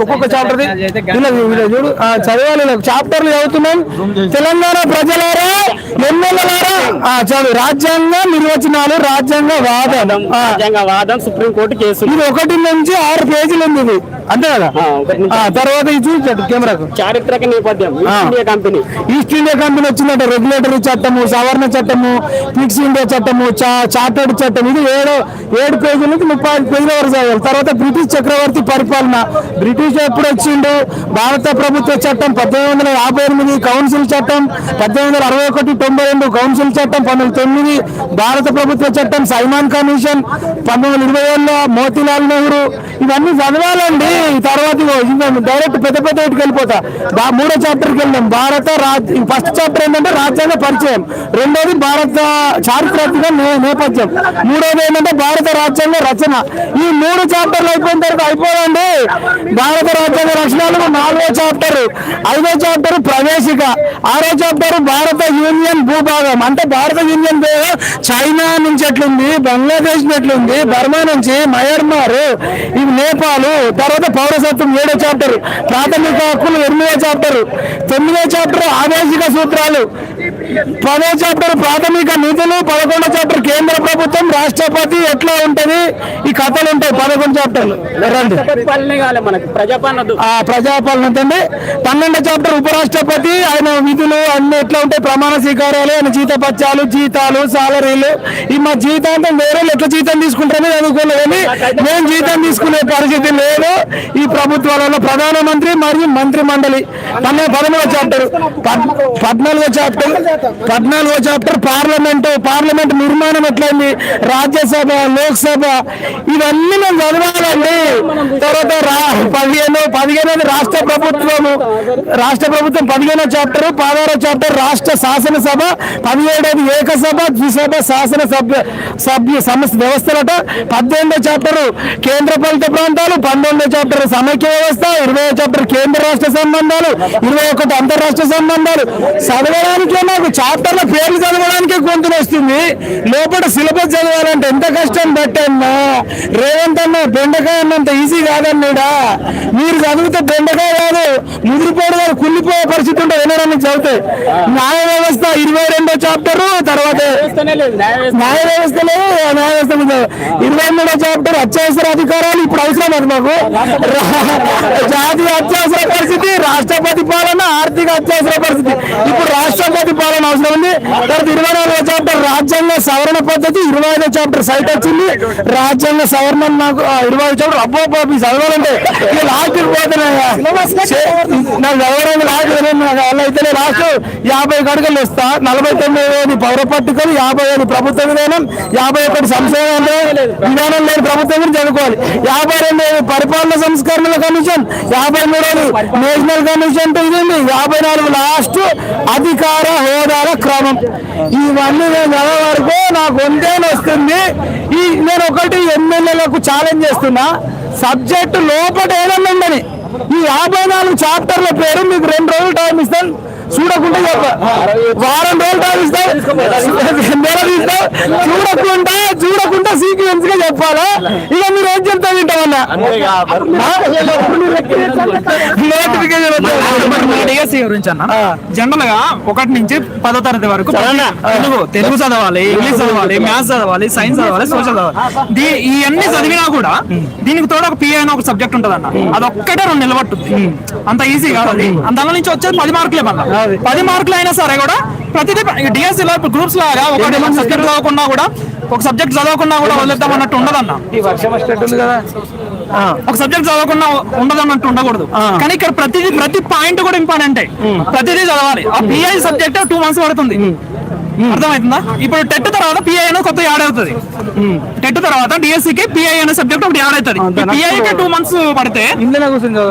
ఒక్కొక్క ఇలా చూడు. చదవాలి చాప్టర్లు చదువుతున్నాం. తెలంగాణ ప్రజలారా ఎమ్మెల్యేలారా? ఆ, చదువు రాజ్యాంగ నిర్వచనాలు రాజ్యాంగ వాదం. వాదం సుప్రీంకోర్టు కేసు. ఇది ఒకటి నుంచి ఆరు పేజీలు ఉంది ఇది. అంతే కదా? తర్వాత ఇది కెమెరాకు. చారిత్రక నేపథ్యం ఈస్ట్ ఆ. India company east India company వచ్చిందంటే రెగ్యులేటరీ చట్టము సవరణ చట్టము ఫిక్స్ ఇండియా చట్టము చార్టర్డ్ చట్టం ఇది ఏడు ఏడు పేజీల నుంచి ముప్పై ఐదు పేజీల వరకు చదవాలి తర్వాత బ్రిటిష్ చక్రవర్తి పరిపాలన. బ్రిటిష్ ఎప్పుడు వచ్చిండు? భారత ప్రభుత్వ చట్టం పద్దెనిమిది వందల యాభై ఎనిమిది కౌన్సిల్ చట్టం పద్దెనిమిది వందల అరవై ఒకటి తొంభై రెండు కౌన్సిల్ చట్టం పంతొమ్మిది తొమ్మిది భారత ప్రభుత్వ చట్టం సైమాన్ కమిషన్ పంతొమ్మిది వందల ఇరవై ఏళ్ళలో మోతీలాల్ నెహ్రూ. ఇవన్నీ చదవాలండి. తర్వాత డైరెక్ట్ పెద్ద పెద్ద వాటికి వెళ్ళిపోతా. మూడో చాప్టర్కి వెళ్ళాం భారత రాజ్ ఫస్ట్ చాప్టర్ ఏంటంటే రాజ్యాంగ పరిచయం. రెండోది భారత చారిత్రాత్మక నేపథ్యం. మూడోది ఏంటంటే భారత రాజ్యాంగ రచన. ఈ మూడు చాప్టర్లు అయిపోయిన తర్వాత అయిపోదండి. భారత రాజ్యాంగ రచనలు నాలుగో చాప్టర్ ఐదో చాప్టర్ ప్రవేశిక. ఆరో చాప్టర్ భారత యూనియన్ భూభాగం. అంటే భారత యూనియన్ చైనా నుంచి ఎట్లుంది బంగ్లాదేశ్ ఎట్లుంది బర్మా నుంచి మయన్మార్ ఇవి నేపాల్ తర్వాత పౌరసత్వం ఏడో చాప్టర్. ప్రాథమిక హక్కులు ఎనిమిదో చాప్టర్. తొమ్మిదో చాప్టర్ ఆదేశిక సూత్రాలు. పదో చాప్టర్ ప్రాథమిక నిధులు పదకొండో చాప్టర్ కేంద్ర ప్రభుత్వం రాష్ట్రపతి ఎట్లా ఉంటది? ఈ కథలు ఉంటాయి పదకొండు చాప్టర్లు. రండి. ప్రజాపాలన అంటే పన్నెండో చాప్టర్ ఉపరాష్ట్రపతి ఆయన విధులు అన్ని ఎట్లా ఉంటాయి? ప్రమాణ స్వీకారాలు ఆయన జీతపత్యాలు జీతాలు సాలరీలు. ఈ మా జీతాంతం వేరే ఎట్లా జీతం తీసుకుంటారని చదువుకోలేదు కానీ మేము జీతం తీసుకునే పరిస్థితి లేదు. ఈ ప్రభుత్వాలలో ప్రధానమంత్రి మరియు మంత్రి మండలి పన్నె పదమూడో చాప్టర్. పద్- పద్నాలుగో చాప్టర్. పద్నాలుగో చాప్టర్ పార్లమెంట్ పార్లమెంట్ నిర్మాణం ఎట్లయింది? రాజ్యసభ లోక్సభ ఇవన్నీ మేము చదవాలండి. తర్వాత రా- పదిహేను పదిహేనోది రాష్ట్ర ప్రభుత్వము. రాష్ట్ర ప్రభుత్వం పదిహేనో చాప్టర్ పదహారో చాప్టర్ రాష్ట్ర శాసనసభ పదిహేడోది ఏకసభ ద్విసభ శాసన సభ్య సభ్య సమస్య వ్యవస్థలట. పద్దెనిమిదో చాప్టర్ కేంద్ర పాలిత ప్రాంతాలు పంతొమ్మిదో చాప్టర్ సమైక్య వ్యవస్థ ఇరవై చాప్టర్ కేంద్ర రాష్ట్ర సంబంధాలు ఇరవై ఒకటి అంతర్రాష్ట్ర సంబంధాలు. చదవడానికే నాకు చాప్టర్ల పేర్లు చదవడానికే గొంతులు వస్తుంది. లోపల సిలబస్ చదవాలంటే ఎంత కష్టం పెట్టమ్మా రేవంత్ అన్న బెండకాయ అన్నంత ఈజీ కాదన్నాడా? మీరు చదివితే బెండకాయ కాదు ముదిరిపోవడం కాదు కుళ్ళిపోయే పరిస్థితి ఉంటుంది వినడానికి చదివితే? న్యాయ వ్యవస్థ ఇరవై రెండో చాప్టర్ తర్వాత న్యాయ వ్యవస్థ న్యాయ వ్యవస్థలో న్యాయ వ్యవస్థ ఇరవై మూడో చాప్టర్ అత్యవసర అధికారాలు ఇప్పుడు అవసరం అది మాకు. జాతీయ అత్యవసర పరిస్థితి రాష్ట్రపతి పాలన ఆర్థిక అత్యవసర పరిస్థితి. ఇప్పుడు రాష్ట్రపతి పాలన అవసరం ఉంది. తర్వాత ఇరవై చాప్టర్ రాజ్యాంగ సవరణ పద్ధతి ఇరవై ఐదో చాప్టర్ సైట్ వచ్చింది. రాజ్యాంగ సవరణ నాకు ఇరవై ఐదు చాప్టర్ అబ్బో బాబు చదవాలంటే. ఇక లాస్ట్ పోతున్నాయి నాకు చదవడానికి లాస్ట్ అలా అయితే లాస్ట్ యాభై గడుగులు ఇస్తా. నలభై తొమ్మిది పౌర పట్టికలు యాభై ఐదు ప్రభుత్వ విధానం యాభై ఒకటి సంశోధన విధానం లేని ప్రభుత్వం గురించి చదువుకోవాలి. యాభై రెండు పరిపాలన సంస్కరణల కమిషన్ యాభై మూడోది నేషనల్ కమిషన్ యాభై నాలుగు లాస్ట్ అధికార హోదాల క్రమం. ఇవన్నీ నేను చదవ వరకు నాకు వంతేన వస్తుంది. ఈ నేను ఒకటి ఎమ్మెల్యేలకు ఛాలెంజ్ చేస్తున్నా. సబ్జెక్టు లోపల ఏదన్నా ఉందని. ఈ యాభై నాలుగు చాప్టర్ల పేరు మీకు రెండు రోజులు టైం ఇస్తాను. చూడకుండా చెప్ప. వారం రోజులు టైం ఇస్తాం నెల తీస్తాం చూడకుండా చూడకుండా సీక్వెన్స్గా చెప్పాలా? ఇక మీరు ఏం చెప్తా వింటామన్నా నోటిఫికేషన్ డిఎస్సి గురించి అన్న జనరల్గా ఒకటి నుంచి పదో తరగతి వరకు తెలుగు తెలుగు చదవాలి ఇంగ్లీష్ చదవాలి మ్యాథ్స్ చదవాలి సైన్స్ చదవాలి సోషల్ చదవాలి. ఈ అన్ని చదివినా కూడా దీనికి తోడు ఒక పిఏ అని ఒక సబ్జెక్ట్ ఉంటుంది అన్న అది ఒక్కటే రెండు నిలబడుతుంది. అంత ఈజీ కాదు అది. దాని నుంచి వచ్చేది పది మార్కులే మళ్ళీ. పది మార్కులు అయినా సరే కూడా ప్రతిదీ డిఎస్సి లో గ్రూప్స్ లాగా ఒకటి సబ్జెక్ట్ చదవకుండా కూడా ఒక సబ్జెక్ట్ చదవకుండా కూడా వదిలేద్దాం అన్నట్టు ఉండదన్న. ఈ వర్షం వచ్చేటట్టుంది కదా. ఆ. ఒక సబ్జెక్ట్ చదవకుండా ఉండదు అన్నట్టు ఉండకూడదు కానీ ఇక్కడ ప్రతిదీ ప్రతి పాయింట్ కూడా ఇంపార్టెంట్. ప్రతిదీ చదవాలి. ఆ పిఐ సబ్జెక్ట్ టూ మంత్స్ పడుతుంది. అర్థమవుతుందా ఇప్పుడు టెట్ తర్వాత పిఐ అనేది కొత్త యాడ్ అవుతుంది. టెట్ తర్వాత డిఎస్సి కి పిఐ అనే సబ్జెక్ట్ ఒకటి యాడ్ అవుతుంది. పిఐ కి టూ మంత్స్ పడితే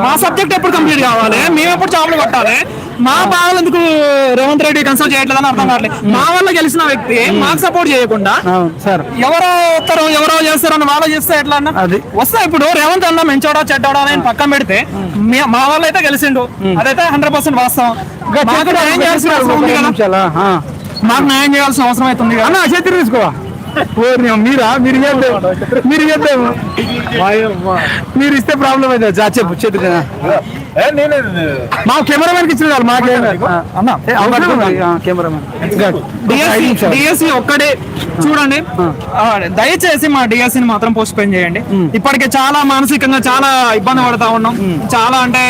మా సబ్జెక్ట్ ఎప్పుడు కంప్లీట్ కావాలి? మేము ఎప్పుడు జాబ్లు కొట్టాలి? మా బావలు ఎందుకు రేవంత్ రెడ్డి కన్సల్ట్ చేయట్లేదని అర్థం కావట్లేదు మా వల్ల గెలిచిన వ్యక్తి మాకు సపోర్ట్ చేయకుండా సార్ ఎవరో వస్తారు ఎవరో చేస్తారు అని వాళ్ళు చేస్తే ఎట్లా అన్న? అది. వస్తా ఇప్పుడు రేవంత్ అన్న మెంచోడా చెడ్డాడా అని పక్కన పెడితే మీ- మా వాళ్ళు అయితే గెలిచిండు అదైతే హండ్రెడ్ పర్సెంట్ వాస్తవం. మాకు న్యాయం చేయాల్సిన అవసరం కదా. అన్న చేతి తీసుకో. ఓరి మీరా? మీరు మీరు మీరు ఇస్తే ప్రాబ్లం అయితే చెప్పు చేతులు మా కెమెరామెన్కి ఇచ్చిన డిఎస్సి ఒక్కడే చూడండి. దయచేసి మా డిఎస్సి ని మాత్రం పోస్ట్ పోన్ చేయండి ఇప్పటికే చాలా మానసికంగా చాలా ఇబ్బంది పడతా ఉన్నాం. చాలా అంటే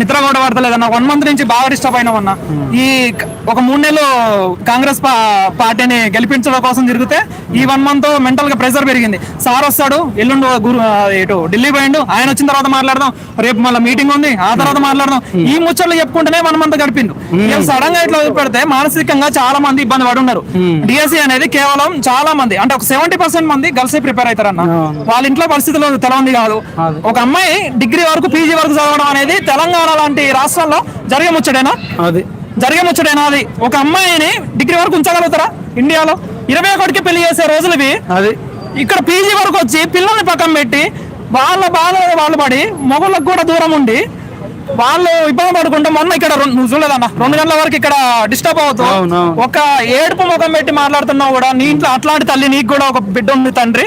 నిద్ర కూడా పడతలేదు అన్న. వన్ మంత్ నుంచి బాగా డిస్టర్బ్ అయినాం అన్న. ఈ ఒక మూడు నెలలు కాంగ్రెస్ పార్టీని గెలిపించడం కోసం తిరిగితే ఈ వన్ మంత్ మెంటల్గా ప్రెషర్ పెరిగింది. సార్ వస్తాడు ఎల్లుండి గురు ఇటు ఢిల్లీ పోయిండు. ఆయన వచ్చిన తర్వాత మాట్లాడదాం. రేపు మళ్ళీ మీటింగ్ ఉంది. ఆ తర్వాత మాట్లాడదాం. ఈ ముచ్చట్లు చెప్పుకుంటేనే వన్ మంత్ గడిపిండు. సడన్గా ఇట్లా పెడితే మానసికంగా చాలా మంది ఇబ్బంది పడి ఉన్నారు డిఎస్సి అనేది కేవలం చాలా మంది అంటే ఒక సెవెంటీ పర్సెంట్ మంది గర్ల్స్ ప్రిపేర్ అవుతారన్న. వాళ్ళ ఇంట్లో పరిస్థితులు తెలవంది కాదు. ఒక అమ్మాయి డిగ్రీ వరకు పీజీ వరకు చదవడం అనేది తెలంగాణ లాంటి రాష్ట్రాల్లో జరిగే ముచ్చటేనా? అది. జరిగే ముచ్చటేనా అది? ఒక అమ్మాయిని డిగ్రీ వరకు ఉంచగలుగుతారా ఇండియాలో? ఇరవై ఒకటికి పెళ్ళి చేసే రోజులు ఇవి అది. ఇక్కడ పీజీ వరకు వచ్చి పిల్లల్ని పక్కన పెట్టి వాళ్ళ బాధ వాళ్ళు పడి మొగళ్ళకు కూడా దూరం ఉండి వాళ్ళు ఇబ్బంది పడుకుంటే మొన్న ఇక్కడ నువ్వు చూడలేదన్న రెండు గంటల వరకు ఇక్కడ డిస్టర్బ్ అవుతూ అవును, అవును. ఒక ఏడుపు ముఖం పెట్టి మాట్లాడుతున్నావు కూడా నీ ఇంట్లో అట్లాంటి తల్లి నీకు కూడా ఒక బిడ్డ ఉంది తండ్రి.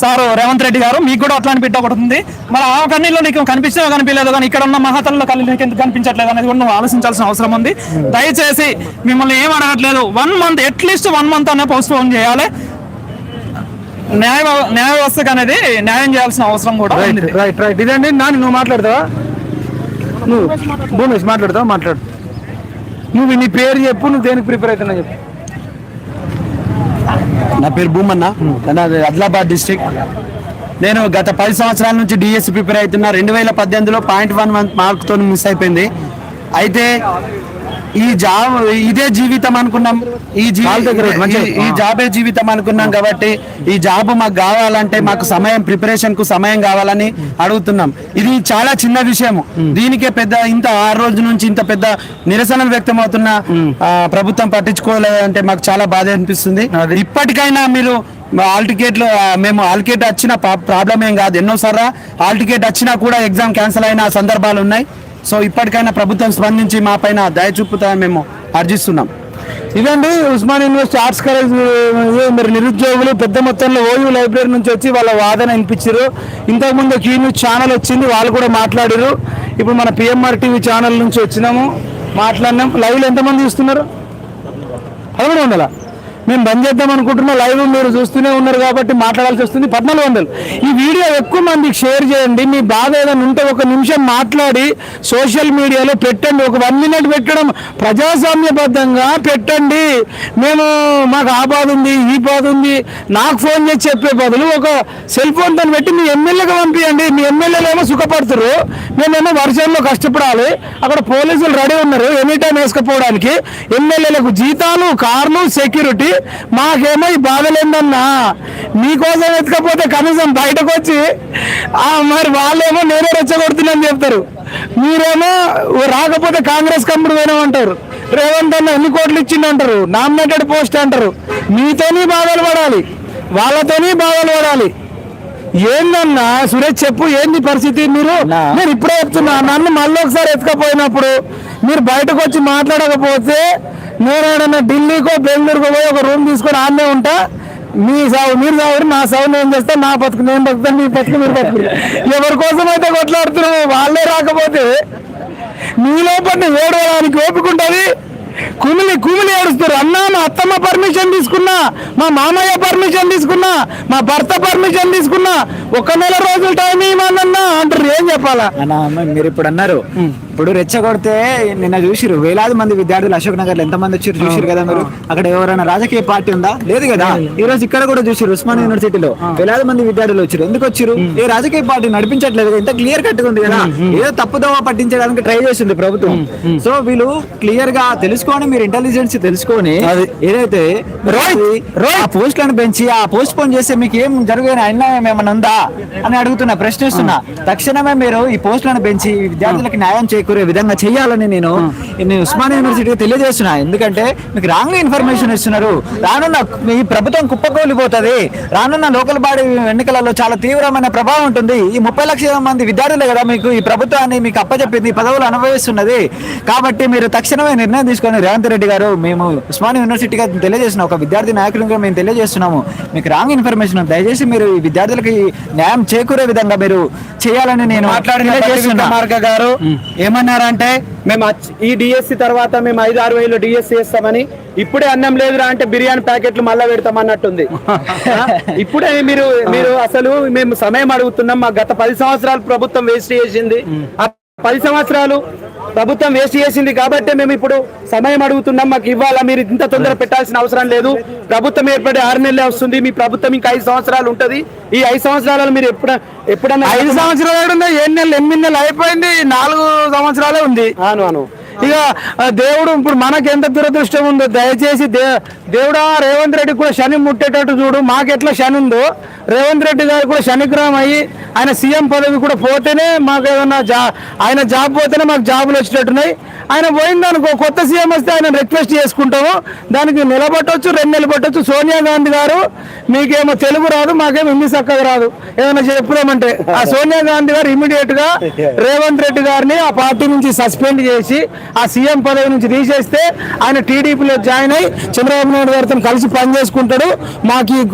సారు రేవంత్ రెడ్డి గారు మీకు కూడా అట్లాంటి బిడ్డ ఒకటి ఉంది. మరి ఆ కన్నీళ్ళు నీకు కనిపించినా కనిపించలేదు కానీ ఇక్కడ ఉన్న మహాతల్లో కళ్ళు నీకు ఎందుకు కనిపించట్లేదు అనేది కూడా నువ్వు ఆలోచించాల్సిన అవసరం ఉంది. దయచేసి మిమ్మల్ని ఏం అడగట్లేదు. One month at least one month అనే పోస్ట్ పోన్ చేయాలి. న్యాయ న్యాయ వ్యవస్థకు అనేది న్యాయం చేయాల్సిన అవసరం కూడా రైట్ రైట్ ఇదండి నాని నువ్వు మాట్లాడతావా? నువ్వు భూమేష్ మాట్లాడతావా? మాట్లాడు. నువ్వు నీ పేరు చెప్పు నువ్వు దేనికి ప్రిపేర్ అవుతున్నా చెప్పు. నా పేరు భూమన్న. నాది ఆదిలాబాద్ డిస్టిక్ నేను గత పది సంవత్సరాల నుంచి డిఎస్సి ప్రిపేర్ అవుతున్నా. రెండు వేల పద్దెనిమిదిలో పాయింట్ వన్ వన్ మార్క్తో మిస్ అయిపోయింది. అయితే ఈ జాబ్ ఇదే జీవితం అనుకున్నాం. ఈ. ఈ- జాబే జీవితం అనుకున్నాం కాబట్టి ఈ జాబ్ మాకు కావాలంటే మాకు సమయం ప్రిపరేషన్కు సమయం కావాలని అడుగుతున్నాం. ఇది చాలా చిన్న విషయం. దీనికే పెద్ద ఇంత ఆరు రోజుల నుంచి ఇంత పెద్ద నిరసనలు వ్యక్తం అవుతున్న ప్రభుత్వం పట్టించుకోలేదంటే మాకు చాలా బాధ అనిపిస్తుంది. ఇప్పటికైనా మీరు హాల్ టికెట్లు ఆ, మేము హాల్ టికెట్ వచ్చిన ప్రాబ్లం ఏం కాదు. ఎన్నోసార్లు హాల్ టికెట్ వచ్చినా కూడా ఎగ్జామ్ క్యాన్సిల్ అయిన సందర్భాలు ఉన్నాయి. సో ఇప్పటికైనా ప్రభుత్వం స్పందించి మా పైన దయ చూపుతామని మేము అర్జిస్తున్నాం. ఇదండి ఉస్మాన్ యూనివర్సిటీ ఆర్ట్స్ కాలేజ్ మరి నిరుద్యోగులు పెద్ద మొత్తంలో ఓయూ లైబ్రరీ నుంచి వచ్చి వాళ్ళ వాదన వినిపించారు ఇంతకుముందు కీ న్యూస్ ఛానల్ వచ్చింది వాళ్ళు కూడా మాట్లాడారు ఇప్పుడు మన పిఎంఆర్ టీవీ ఛానల్ నుంచి వచ్చినాము మాట్లాడినాం. లైవ్లో ఎంతమంది చూస్తున్నారు? పదమూడు వందల? మేము బంద్ చేద్దాం అనుకుంటున్నా లైవ్ మీరు చూస్తూనే ఉన్నారు కాబట్టి మాట్లాడాల్సి వస్తుంది. పద్నాలుగు వందలు. ఈ వీడియో ఎక్కువ మందికి షేర్ చేయండి. మీ బాధ ఏదైనా ఉంటే ఒక నిమిషం మాట్లాడి సోషల్ మీడియాలో పెట్టండి. ఒక వన్ మినిట్ పెట్టడం ప్రజాస్వామ్యబద్ధంగా పెట్టండి. మేము మాకు ఆ బాధ ఉంది ఈ బాధ ఉంది. నాకు ఫోన్ చేసి చెప్పే బదులు ఒక సెల్ ఫోన్ తను పెట్టి మీ ఎమ్మెల్యేగా పంపించండి మీ ఎమ్మెల్యేలు ఏమో సుఖపడుతున్నారు మేమేమో వర్షంలో కష్టపడాలి. అక్కడ పోలీసులు రెడీ ఉన్నారు. ఎనీ టైం వేసుకపోవడానికి. ఎమ్మెల్యేలకు జీతాలు కార్లు సెక్యూరిటీ మాకేమో ఈ బాధలేందన్నా మీకోసం ఎత్తుకపోతే కనీసం బయటకు వచ్చి మరి వాళ్ళేమో నేనే రెచ్చగొడుతున్నాను చెప్తారు. మీరేమో రాకపోతే కాంగ్రెస్ కంపెనీ పోయినామంటారు. రేవంత్ అన్న ఎన్ని కోట్లు ఇచ్చిండంటారు? నామినేటెడ్ పోస్ట్ అంటారు. మీతోని బాధలు పడాలి. వాళ్ళతోని బాధలు పడాలి. ఏందన్నా సురేష్ చెప్పు ఏంది పరిస్థితి? మీరు నేను ఇప్పుడే చెప్తున్నా నన్ను మళ్ళీ ఒకసారి ఎత్తుకపోయినప్పుడు మీరు బయటకు వచ్చి మాట్లాడకపోతే నేను ఏడన్నా ఢిల్లీకో బెంగళూరుకో పోయి ఒక రూమ్ తీసుకొని ఆడనే ఉంటా. మీ సాగు మీరు సాగు నా సాగు నేను చేస్తా నా బతుకు నేను బతుకుతాను మీ బతుకు మీరు బతుకు ఎవరి కోసం అయితే కొట్లాడుతున్నావు? వాళ్ళే రాకపోతే నీ లోపల ఏడవడానికి ఓపిక ఉంటుంది. కుమిలి కుమిలి ఏడుస్తారు. అన్నా మా అత్తమ్మ పర్మిషన్ తీసుకున్నా మా మామయ్య పర్మిషన్ తీసుకున్నా మా భర్త పర్మిషన్ తీసుకున్నా ఒక నెల రోజులు టైం ఇవ్వనన్నా అంటారు. ఏం చెప్పాలా? అన్న మీరు ఇప్పుడు అన్నారు. ఇప్పుడు రెచ్చగొడితే నిన్న చూసిరు వేలాది మంది విద్యార్థులు అశోక్ నగర్లో ఎంత మంది వచ్చారు చూసిరు కదా మీరు? అక్కడ ఎవరైనా రాజకీయ పార్టీ ఉందా? లేదు కదా. ఈ రోజు ఇక్కడ కూడా చూసిరు ఉస్మాన్ యూనివర్సిటీలో. వేలాది మంది విద్యార్థులు వచ్చారు ఎందుకు వచ్చారు ఏ రాజకీయ పార్టీ నడిపించట్లేదు ఇంత క్లియర్ కట్ ఉంది కదా. ఏదో తప్పుదోవ పట్టించడానికి ట్రై చేసింది ప్రభుత్వం. సో వీళ్ళు క్లియర్గా తెలుసుకొని మీరు ఇంటెలిజెన్స్ తెలుసుకొని ఏదైతే ఆ పోస్టులను పెంచి ఆ పోస్ట్ పోన్ చేస్తే మీకు ఏం జరుగుతున్న అన్యాయం ఏమైనా ఉందా? అని అడుగుతున్నా ప్రశ్నిస్తున్నా. తక్షణమే మీరు ఈ పోస్టులను పెంచి ఈ విద్యార్థులకు న్యాయం చేయకుండా చేకూరే విధంగా చేయాలని నేను నేను ఉస్మానియా యూనివర్సిటీకి తెలియజేస్తున్నా. ఎందుకంటే మీకు రాంగ్ ఇన్ఫర్మేషన్ ఇస్తున్నారు. రానున్న మీ ప్రభుత్వం కుప్పకూలిపోతుంది. రానున్న లోకల్ బాడీ ఎన్నికలలో చాలా తీవ్రమైన ప్రభావం ఉంటుంది. ఈ ముప్పై లక్షల మంది విద్యార్థులే కదా మీకు ఈ ప్రభుత్వాన్ని మీకు అప్పచెప్పింది ఈ పదవులు అనుభవిస్తున్నది. కాబట్టి మీరు తక్షణమే నిర్ణయం తీసుకొని రేవంత్ రెడ్డి గారు మేము ఉస్మానియా యూనివర్సిటీగా తెలియజేసిన ఒక విద్యార్థి నాయకులుగా మేము తెలియజేస్తున్నాము. మీకు రాంగ్ ఇన్ఫర్మేషన్ దయచేసి మీరు ఈ విద్యార్థులకి న్యాయం చేకూరే విధంగా మీరు చేయాలని నేను మాట్లాడిన గారు ఏమన్నారంటే మేము ఈ డిఎస్సి తర్వాత మేము ఐదు ఆరు వేలు డిఎస్సి చేస్తామని ఇప్పుడే అన్నం లేదురా అంటే బిర్యానీ ప్యాకెట్లు మళ్ళా పెడతాం అన్నట్టుంది ఆ? ఇప్పుడే మీరు మీరు అసలు మేము సమయం అడుగుతున్నాం మా గత పది సంవత్సరాలు ప్రభుత్వం వేస్ట్ చేసింది పది సంవత్సరాలు ప్రభుత్వం వేస్ట్ చేసింది కాబట్టి మేము ఇప్పుడు సమయం అడుగుతున్నాం. మాకు ఇవ్వాలా? మీరు ఇంత తొందర పెట్టాల్సిన అవసరం లేదు. ప్రభుత్వం ఏర్పడి ఆరు నెలలే వస్తుంది. మీ ప్రభుత్వం ఇంకా ఐదు సంవత్సరాలు ఉంటది. ఈ ఐదు సంవత్సరాలు మీరు ఎప్పుడు ఎప్పుడన్నా ఐదు సంవత్సరాలు ఏడు నెలలు ఎనిమిది నెలలు అయిపోయింది. నాలుగు సంవత్సరాలే ఉంది. అను అను ఇక దేవుడు ఇప్పుడు మనకు ఎంత దురదృష్టం ఉందో దయచేసి దే దేవుడా రేవంత్ రెడ్డి కూడా శని ముట్టేటట్టు చూడు మాకెట్లా శని ఉందో రేవంత్ రెడ్డి గారు కూడా శనిగ్రహం అయ్యి ఆయన సీఎం పదవి కూడా పోతేనే మాకు ఏదన్నా జా ఆయన జాబ్ పోతేనే మాకు జాబులు వచ్చేటట్టున్నాయి. ఆయన పోయిందనుకో కొత్త సీఎం వస్తే ఆయన రిక్వెస్ట్ చేసుకుంటాము. దానికి నిలబట్టవచ్చు రెండు నెలలు పట్టొచ్చు. సోనియా గాంధీ గారు మీకేమో తెలుగు రాదు మాకేమో ఇంగ్లీష్ చక్కగా రాదు. ఏదైనా చెప్పుదామంటే ఆ సోనియా గాంధీ గారు ఇమీడియట్గా రేవంత్ రెడ్డి గారిని ఆ పార్టీ నుంచి సస్పెండ్ చేసి ఆ సీఎం పదవి నుంచి తీసేస్తే ఆయన టీడీపీలో జాయిన్ అయ్యి చంద్రబాబు నాయుడు గారితో కలిసి పనిచేసుకుంటాడు. మాకు ఈ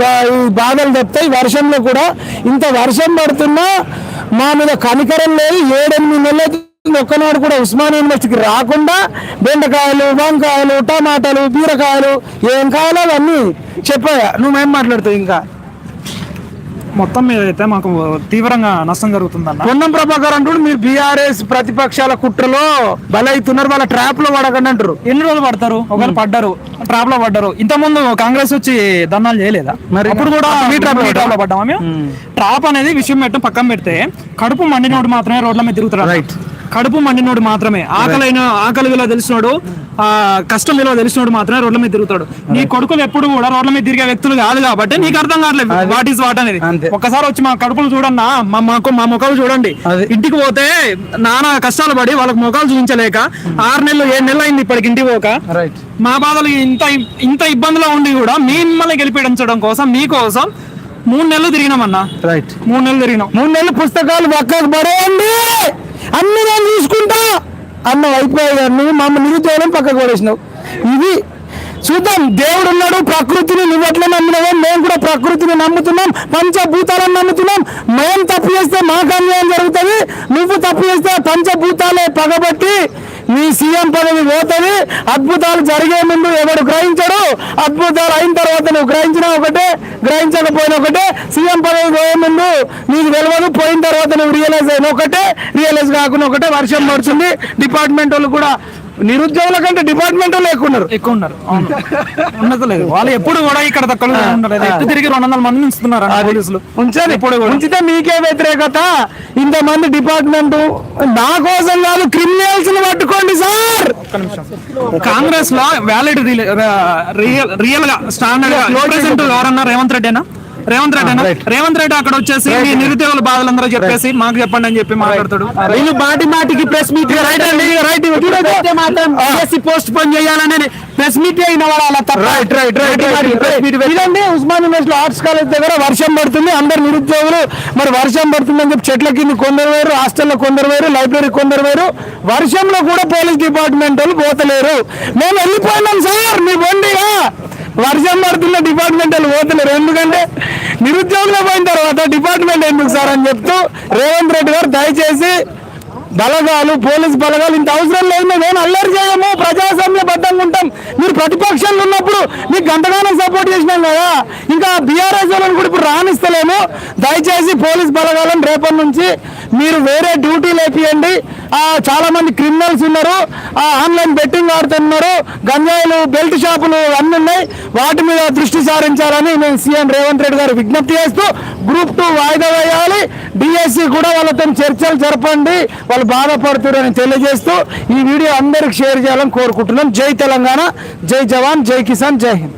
బాధలు తప్పాయి వర్షంలో కూడా ఇంత వర్షం పడుతున్నా మా మీద కనికరం లేదు ఏడెనిమిది నెలలు ఒక్కనాడు కూడా ఉస్మానియా యూనివర్సిటీకి రాకుండా బెండకాయలు వంకాయలు టమాటాలు బీరకాయలు ఏం కావాలో అవన్నీ చెప్పాయా? నువ్వేం మాట్లాడుతావు ఇంకా? మొత్తం మీద అయితే మాకు తీవ్రంగా నష్టం జరుగుతుందన్న. పొన్నం ప్రభాకర్ అంటూ మీరు బీఆర్ఎస్ ప్రతిపక్షాల కుట్రలో బలైతున్నారు వాళ్ళ ట్రాప్లో పడకండి అంటారు. ఎన్ని రోజులు పడతారు? ఒకవేళ పడ్డారు ట్రాప్లో పడ్డారు. ఇంత ముందు కాంగ్రెస్ వచ్చి దండాలు చేయలేదా? మరి అప్పుడు కూడా మీ లో మీ trap లో పడ్డామా ట్రాప్ అనేది విషయం పెట్టడం పక్కన పెడితే కడుపు మండినోడు మాత్రమే రోడ్ల మీద తిరుగుతాడు Right. కడుపు మండినోడు మాత్రమే. ఆకలైన ఆకలి విలువ తెలిసినోడు ఆ కష్టం విలువ తెలిసినోడు మాత్రమే రోడ్ల మీద తిరుగుతాడు. నీ కొడుకులు ఎప్పుడు కూడా రోడ్ల మీద తిరిగే వ్యక్తులు కాదు కాబట్టి నీకు అర్థం కావట్లేదు వాట్ ఈస్ వాట్ అనేది. ఒక్కసారి వచ్చి మా కడుపులు చూడన్నా మా మాకు మా ముఖాలు చూడండి. ఇంటికి పోతే నానా కష్టాలు పడి వాళ్ళకి ముఖాలు చూపించలేక ఆరు నెలలు ఏడు నెలలు అయింది ఇప్పటికి ఇంటికి పోక. రైట్ మా బాధలు ఇంత ఇంత ఇబ్బందిలో ఉండి కూడా మిమ్మల్ని గెలిపించడం కోసం మీకోసం మూడు నెలలు తిరిగినామన్నా. రైట్ మూడు నెలలు తిరిగినాం. మూడు నెలలు పుస్తకాలు పక్కకు పడేయండి. అన్ని నేను తీసుకుంటా అన్న అయిపోయాయి నువ్వు మమ్మల్ని నిరుద్యోగం పక్కకు పడేసినావు. ఇది చూద్దాం దేవుడు ఉన్నాడు ప్రకృతిని నువ్వట్లా నమ్మినావో మేము కూడా ప్రకృతిని నమ్ముతున్నాం పంచభూతాలను నమ్ముతున్నాం. మేము తప్పు చేస్తే మాకు అన్యాయం జరుగుతుంది నువ్వు తప్పు చేస్తే పంచభూతాలే పగబట్టి నీ సీఎం పదవి పోతుంది. అద్భుతాలు జరిగే ముందు ఎవడు గ్రహించడు? అద్భుతాలు అయిన తర్వాత నువ్వు గ్రహించినా ఒకటే గ్రహించకపోయినా ఒకటే సీఎం పదవి పోయే ముందు నీకు తెలియదు పోయిన తర్వాత నువ్వు రియలైజ్ అయిన ఒకటే రియలైజ్ కాకుండా ఒకటే వర్షం పడుతుంది డిపార్ట్మెంట్ వాళ్ళు కూడా నిరుద్యోగుల కంటే డిపార్ట్మెంట్ వాళ్ళు ఎక్కువ ఉన్నారు. ఎక్కువ ఉన్నారు. అవును. ఉన్నత లేదు. వాళ్ళు ఎప్పుడు కూడా ఇక్కడ తక్కువ ఉండలేదు తిరిగి రెండు వందల మంది ఉంచుతున్నారు పోలీసులు. ఉంచాలి ఇప్పుడు. ఉంచితే మీకే వ్యతిరేకత. ఇంతమంది డిపార్ట్మెంట్ నా కోసం కాదు క్రిమినల్స్ని పట్టుకోండి సార్! కాంగ్రెస్లో వ్యాలిడ్ రియల్ రియల్గా స్టాండర్డ్గా రిప్రజెంట్ ఎవరన్నా రేవంత్ రెడ్డి రేవంత్ రెడ్డి అన్న? రేవంత్ రెడ్డి అక్కడ వచ్చేసి మీ నిరుద్యోగుల బాధలందరూ చెప్పేసి మాకు చెప్పండి అని చెప్పి మాట్లాడతాడు వీళ్ళు మాటి మాటికి ప్రెస్ మీట్ రైట్ మాత్రం పోస్ట్ పోన్ చేయాలని ప్రెస్ మీట్ అయిన వాళ్ళ రైట్ రైట్ రైట్ ఇదండి ఉస్మాన్ యూనివర్సిటీ ఆర్ట్స్ కాలేజ్ దగ్గర వర్షం పడుతుంది. అందరు నిరుద్యోగులు మరి వర్షం పడుతుందని చెప్పి చెట్ల కింద కొందరు వేరు హాస్టల్లో కొందరు వేరు లైబ్రరీ కొందరు వేరు. వర్షంలో కూడా పోలీస్ డిపార్ట్మెంట్ వాళ్ళు పోతలేరు. మేము వెళ్ళిపోయినాం సార్ మీ బండిగా. వర్షం పడుతున్న డిపార్ట్మెంట్ వాళ్ళు పోతలేరు ఎందుకంటే నిరుద్యోగులు పోయిన తర్వాత డిపార్ట్మెంట్ ఎందుకు సార్ అని చెప్తూ రేవంత్ రెడ్డి గారు దయచేసి బలగాలు పోలీస్ బలగాలు ఇంత అవసరం లేదు. మేము అల్లరి చేయము ప్రజాస్వామ్య బద్దంగా ఉంటాం. మీరు ప్రతిపక్షంలో ఉన్నప్పుడు మీకు గంటగానం సపోర్ట్ చేసినాం కదా. ఇంకా బీఆర్ఎస్ వాళ్ళని కూడా ఇప్పుడు రాణిస్తలేము దయచేసి పోలీస్ బలగాలను రేపటి నుంచి మీరు వేరే డ్యూటీలు వేపియండి చాలా మంది క్రిమినల్స్ ఉన్నారు. ఆన్లైన్ బెట్టింగ్ ఆడుతున్నారు. గంజాయిలు బెల్ట్ షాపులు అన్ని ఉన్నాయి. వాటి మీద దృష్టి సారించాలని మేము సీఎం రేవంత్ రెడ్డి గారు విజ్ఞప్తి చేస్తూ గ్రూప్ టూ వాయిదా వేయాలి. డిఎస్సి కూడా వాళ్ళతో చర్చలు జరపండి. వాళ్ళు బాధపడుతున్నారని తెలియజేస్తూ ఈ వీడియో అందరికి షేర్ చేయాలని కోరుకుంటున్నాం. జై తెలంగాణ జై జవాన్ జై కిసాన్ జై హింద్.